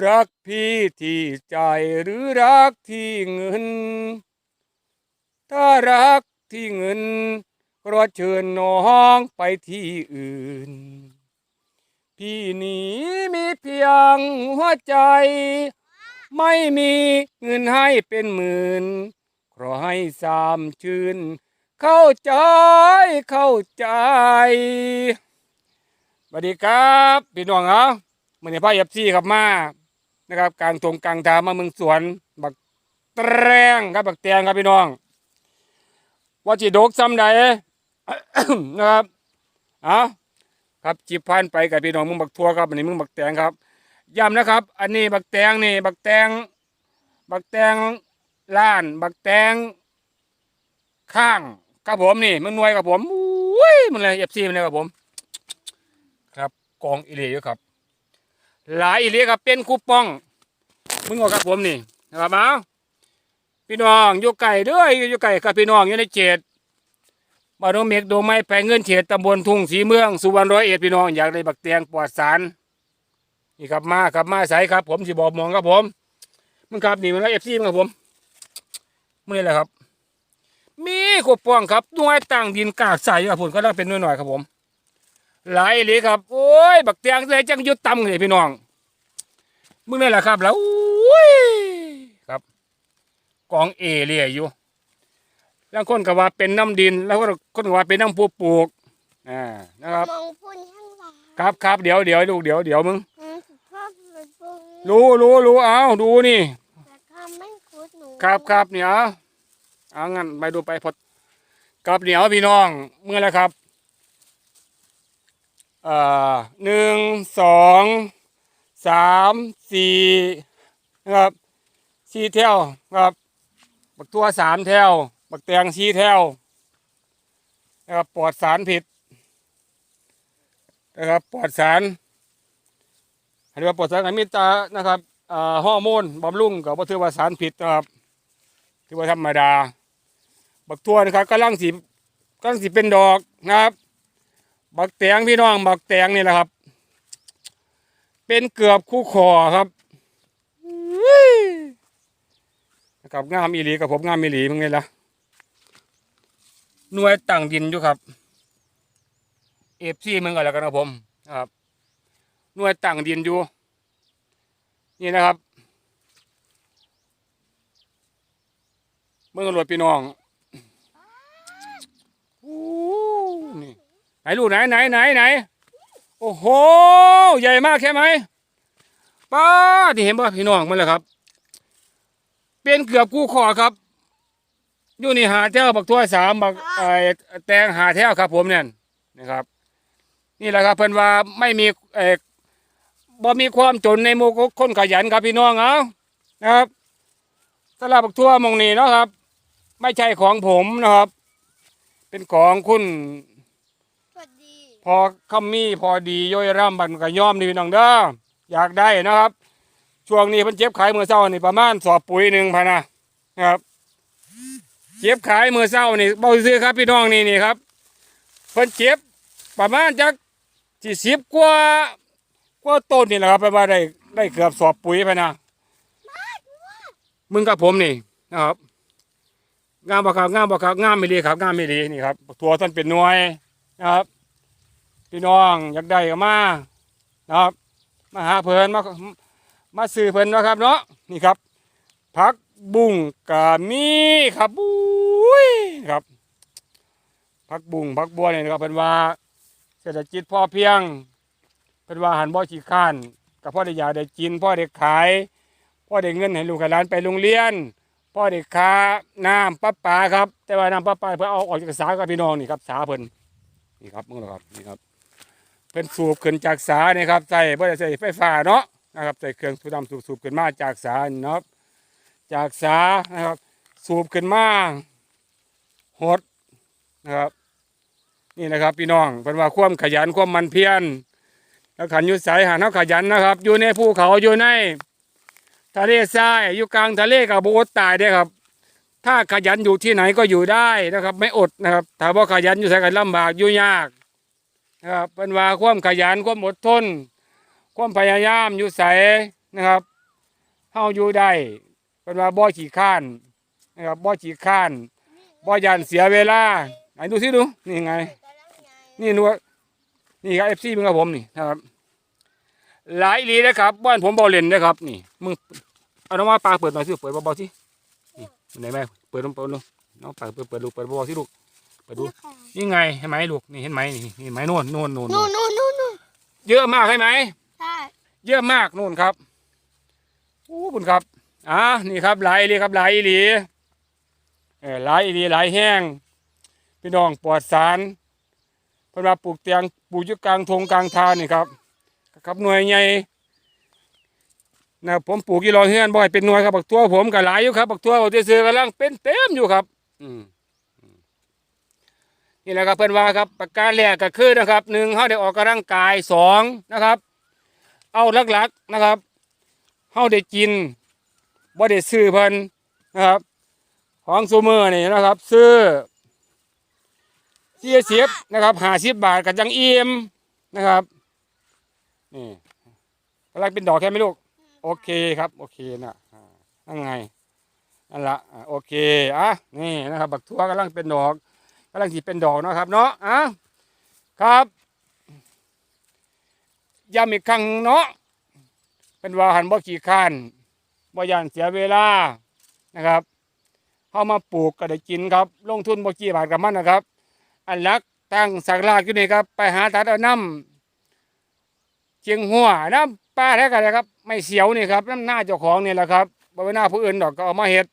รักพี่ที่ใจหรือรักที่เงิน ถ้ารักที่เงินก็เชิญน้องไปที่อื่น พี่นี้มีเพียงหัวใจ ไม่มีเงินให้เป็นหมื่นขอให้สามชื่น เข้าใจเข้าใจสวัสดีครับ พี่น้องครับมื่อนี้พ่อเอฟซีครับมา นะครับกลางทงกลางทางมาเมืองสวน บักแตงครับบักแตงครับพี่น้องว่าจีดกซ้ำใดนะครับเอาครับจิบพันไปกับพี่น้องมึงบักทัวครับอันนี้มึงบักแตงครับย้ำนะครับ อันนี้บักแตงนี่บักแตงบักแตงล้าน บักแตงข้างครับผมนี่มันหน่วยกับผมอุ้ยมันเลยเอฟซีมันเลยครับผม ครับกองอิเลีอยู่ครับ หลายอิเลีครับเป็นคูปองมึงบอกครับผมนี่นะครับเอาพี่น้องอยู่ไก่ด้ออยู่ไก่กับพี่น้องอยู่ในเจดบ้านดงเมกดงไม้แปลงเงินเฉดตำบลทุ่งสีเมืองสุวรรณร้อยเอ็ดพี่น้องอยากได้บักเตียงปลอดสารนี่ครับมาครับมาใสครับ ผมสิบอกมองครับผมมึงครับนี่มันก็เอฟซีมึงครับผมมื่อนี่แหละครับ มีขบป้องครับด้วยตั้งดินกากใสครับผมก็ต้องเป็นน้อยๆครับผม หลายเลยครับ โอ้ย บักเตียงเลยจังอยุดต่ำเลยพี่น้องมึงนี่แหละครับ แล้วอุ้ยครับ กองเอเรียอยู่แล้วคนก็ว่าเป็นน้ำดิน แล้วคนก็ว่าเป็นน้ำผู้ปลูกอ่านะครับมองพุ่นข้างหลังครับครับเดี๋ยวเดี๋ยวลูกเดี๋ยวเดี๋ยวมึงอืมสุภาพบุรุษรู้รู้รู้เอาดูนี่แต่ข้าไม่คุดหนูครับครับเนี่ยเอาเอางั้นไปดูไปพดครับเดี๋ยวพี่น้องเมื่อไรครับเอ่อ หนึ่งสองสามสี่นะครับสี่เท่าครับบักตัวสามเท่าบักแตงสี่เท่านะครับปลอดสารผิดนะครับปลอดสารเรียกว่าปลอดสารกับมิตรานะครับฮอร์โมนบำรุงกับวัตถุว่าสารผิดนะครับถือว่าธรรมดา บักตัวนะครับกำลังสีกำลังสีเป็นดอกนะครับ บักแตงพี่น้องบักแตงนี่แหละครับ เป็นเกือบคู่คอครับนะครับงามอีหลีกับผมงามอีหลีมึงไงล่ะหน่วยตั้งดินอยู่ครับเอฟซีมึงกันแล้วกันครับผมครับหน่วยตั้งดินอยู่ นี่นะครับเมื่อตำรวจพี่น้องนี่ ไหนลูกไหนไหนไหนไหนโอ้โห ใหญ่มากใช่ไหมป้าที่เห็นป่ะพี่น้องมันแหละครับ เป็นเกือบกู้คอครับอยู่นี่หาแถวบักทั่วสามบักไอ้แตงหาแถวครับ ผมเนี่ยนะครับ นี่แหละครับเพิ่นว่าไม่มีเอ่อบ่มีความจนในหมู่คนขยันครับพี่น้องเอานะครับสลับบักทั่วหมองนี้เนาะครับ ไม่ใช่ของผมนะครับ เป็นของคุณสวัสดี พอคำมีพอดีย่อยร่ำบันกระย่อมนี่พี่น้องเด้ออยากได้นะครับ ช่วงนี้เพิ่นเจ็บขายมือเศร้านี่ประมาณสอบปุ๋ยหนึ่งพันนะครับ เจ็บขายมือเศร้านี่เบาซื้อครับพี่น้องนี่นี่ครับเพิ่นเจ็บประมาณจักสี่สิบกว่าก็ต้นนี่แหละครับไปว่าได้ได้เกือบสอบปุ๋ยไปนะมึงกับผมนี่นะครับงามบ่ครับงามบ่ครับงามไม่ดีครับงามไม่ดีนี่ครับตัวต้นเป็นน่วยนะครับ พี่น้องอยากได้ก็มานะครับมาหาเพิ่นมามาซื้อเพิ่นนะครับเนาะนี่ครับผักบุ้งกะมีครับบุ้ยครับผักบุ้งผักบัวเนี่ยนะครับเพิ่นว่าเศรษฐกิจพอเพียงเป็นว่าหันบ่ขี้ข้านกับพ่อได้อยากได้กินพ่อได้ขายพ่อได้เงินให้ลูกหลานไปโรงเรียนพ่อได้ค้าน้ำประปาครับ แต่ว่าน้ำประปาเพื่อเอาออกจากสากับพี่น้องนี่ครับสาเพิ่นนี่ครับมึงเหรอครับนี่ครับ เพิ่นสูบขึ้นจากสาเนี่ยครับใส่บ่ได้ใส่ไฟฟ้าเนาะนะครับใส่เครื่องสูบน้ำสูบสูบขึ้นมาจากสานี่เนาะครับจากสานะครับ สูบขึ้นมาหดนะครับ นี่นะครับพี่น้องเป็นว่าความขยันความมันเพียรแล้วขันยุสายหาเนาขยันนะครับ อยู่ในภูเขาอยู่ในทะเลทรายอยู่กลางทะเลกับโบตายได้ครับ ถ้าขยันอยู่ที่ไหนก็อยู่ได้นะครับ ไม่อดนะครับถ้าว่าขยันอยู่ใส่กันลำบากอยู่ยาก นะครับเป็นว่าความขยันความอดทน ความพยายามอยู่ใส่นะครับเฮาอยู่ได้เป็นว่าบ่ขี้ข้านนะครับบ่ขี้ข้านบ่ยันเสียเวลาไหนดูสิดูนี่ไง นี่นัวนี่ครับเอฟซีมึงกับผมนี่นะครับ หลายอีหลีนะครับบ้านผมบ่เล่นนะครับ นี่มึงเอาน้องมาปลาเปิดหน่อยสิเปิดเบาๆสินี่ไหนแม่เปิดน้องเปิดน้องน้องปลาเปิดเปิดลูกเปิดเบาๆสิลูก เปิดดู นี่ไงเห็นไหมลูก นี่เห็นไหมนี่นี่เห็นไหมโน่นโน่นโน่นนู่โน่นนนู่นนู่นนู่นเยอะมากใช่ไหมใช่เยอะมากนู่นครับโอ้คุณครับ อ่านี่ครับหลายอีหลีครับหลายอีหลีเออหลายอีหลีหลายแห้ง พี่น้องปลอดสารเพราะว่าปลูกเตียงปลูกอยู่กลางทงกลางทานนี่ครับ ครับหน่วยใหญ่นะผมปลูกกี่รอเฮือนบ่อยเป็นหน่วยครับบักตัวผมก็หลายอยู่ครับบักตัวบักตัวซื้อกำลังเป็นเต็มอยู่ครับ อืมอืม นี่แหละครับเพิ่อนว่าครับประการแรกก็คือนะครับหนึ่งเขาได้ออกกำลังกายสองนะครับ เอาหลักๆนะครับเฮาได้กินบ่ได้ซื้อเพิ่นนะครับ ของซูเมอร์นี่นะครับ ซื้อที่สิบนะครับหาสิบบาทกับจังเอียมนะครับนี่อะไรเป็นดอกแค่ไหมลูก โอเคครับ โอเคนะนั่นไงนั่นละโอเคอะนี่นะครับบักทั่วกำลังเป็นดอก กำลังที่เป็นดอกเนาะครับเนาะอะครับย้ำอีกครั้งเนาะเป็นว่าหันบ่ขี้ข้นบ่ยานเสียเวลานะครับเข้ามาปลูกก็ได้กินครับ ลงทุนบ่กี่บาทกับมันนะครับ อันลักตั้งสักลากอยู่นี่ครับไปหาตัดเอาน้ำเชียงหัวน้ำปลาแท้กันเลยครับ ไม่เสียวนี่ครับน้ำหน้าเจ้าของนี่แหละครับบ่เป็นหน้าผู้อื่นดอกก็เอามาเฮ็ด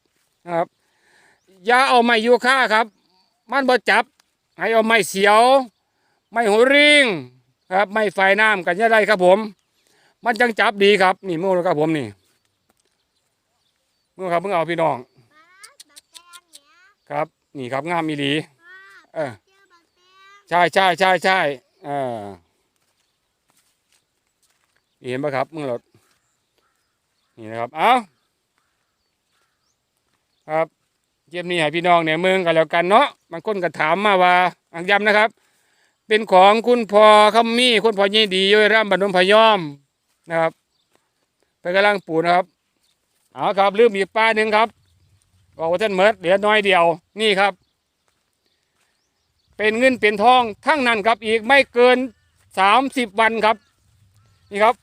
นะครับอย่าเอาไม้ยูค่าครับ มันบ่จับ ให้เอาไม้เสียว ไม้หัวริงครับ ไม้ไฟน้ำกันยังไงครับผม มันจังจับดีครับ นี่มือครับผมนี่มือครับเพิ่งเอาพี่น้อง ครับ นี่ครับงามมีหลีเออใช่ใช่ใช่ใช่เออเห็นปะครับมึงรถนี่นะครับ เอาครับ เยี่ยมนี้ให้พี่น้องเนี่ยเมืองกันแล้วกันเนาะบางคนก็ถามมาว่าอังย้ำนะครับ เป็นของคุณพ่อคำมี่คุณพ่อยี่ดีย้อยร่ำบรรดมพยอมนะครับไปกำลังปลูกนะครับเอาครับลืมอีกป้าหนึ่งครับบอกว่าท่านเมิดเหลือน้อยเดียวนี่ครับ เป็นเงินเป็นทองทั้งนั้นครับอีกไม่เกินสามสิบวันครับ นี่ครับ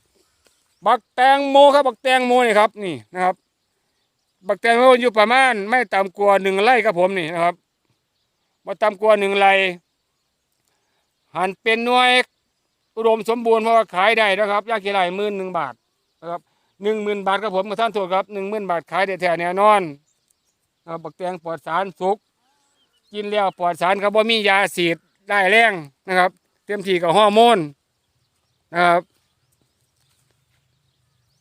บักแตงโมครับบักแตงโมนี่ครับ นี่นะครับ บักแตงโมอยู่ประมาณไม่ต่ำกว่าหนึ่งไร่ครับผมนี่นะครับมาต่ำกว่าหนึ่งไร่หันเป็นหน่วยอุดมสมบูรณ์เพราะว่าขายได้นะครับยากี่ไร่หมื่นหนึ่งบาทนะครับหนึ่งหมื่นบาทครับผมกับท่านโทษครับหนึ่งหมื่นบาทขายได้แท้แน่นอนนะครับบักแตงปลอดสารสุกกินแล้วปลอดสารครับว่ามียาสีดได้แรงนะครับ เต็มที่กับฮอร์โมนนะครับ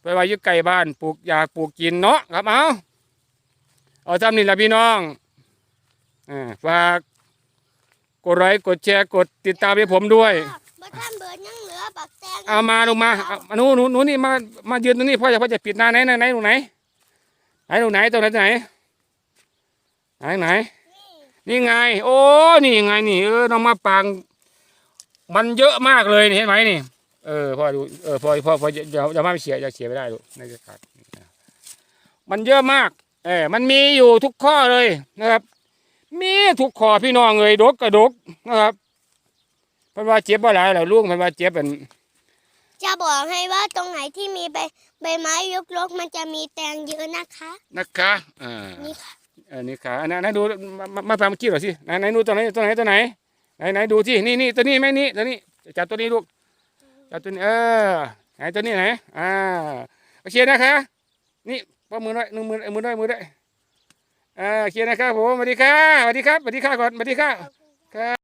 ไปไว้ยึดไก่บ้านปลูกอยากปลูกกินเนาะครับเอา เอาทำนี่ละพี่น้องอ่าฝากกดไลค์กดแชร์กดติดตามให้ผมด้วยป้าบ่ท่านเบิดยังเหลือบักแตงเอามาลงมาเอามาหนูหนูหนูนี่มามายืนตรงนี้พ่อจะพ่อจะปิดหน้าไหนไหนไหนตรงไหนไหนตรงไหนตรงไหนตรงไหนไหนไหนนี่นี่ไง โอ้นี่ไงนี่เออน้องมาปาง มันเยอะมากเลยนี่เห็นไหมนี่เออพ่อดูเออพ่อพ่อพ่ออย่าอย่าอย่ามาเสียอย่าเสียไม่ได้ลูกในจะขาดมันเยอะมาก เออมันมีอยู่ทุกข้อเลยนะครับ มีทุกข้อพี่น้องเลยดกกระดกนะครับเพันว่าเจ็บว่าหลายหรอลุงเพันว่าเจ็บเป็นจะบอกให้ว่าตรงไหนที่มีใบใบไม้ยกลกมันจะมีแตงเยอะนะคะนะคะอ่านี่ค่ะเออนี่ขาอันนั้นอันนั้นดูมามามาฟังเมื่อกี้หน่อยสิไหนไหนดูตัวไหนตัวไหนตัวไหนไหนไหนดูที่นี่นี่ตัวนี้ไหมนี่ตัวนี้จับตัวนี้ลูกจับตัวนี้เออไหนตัวนี้ไหนอ่าโอเคนะคะ นี่ ป้ามือด้วยหนึ่งมือมือด้วยมือด้วยอ่าโอเคนะครับผมสวัสดีค่ะสวัสดีครับสวัสดีค่ะก่อนสวัสดีค่ะครับ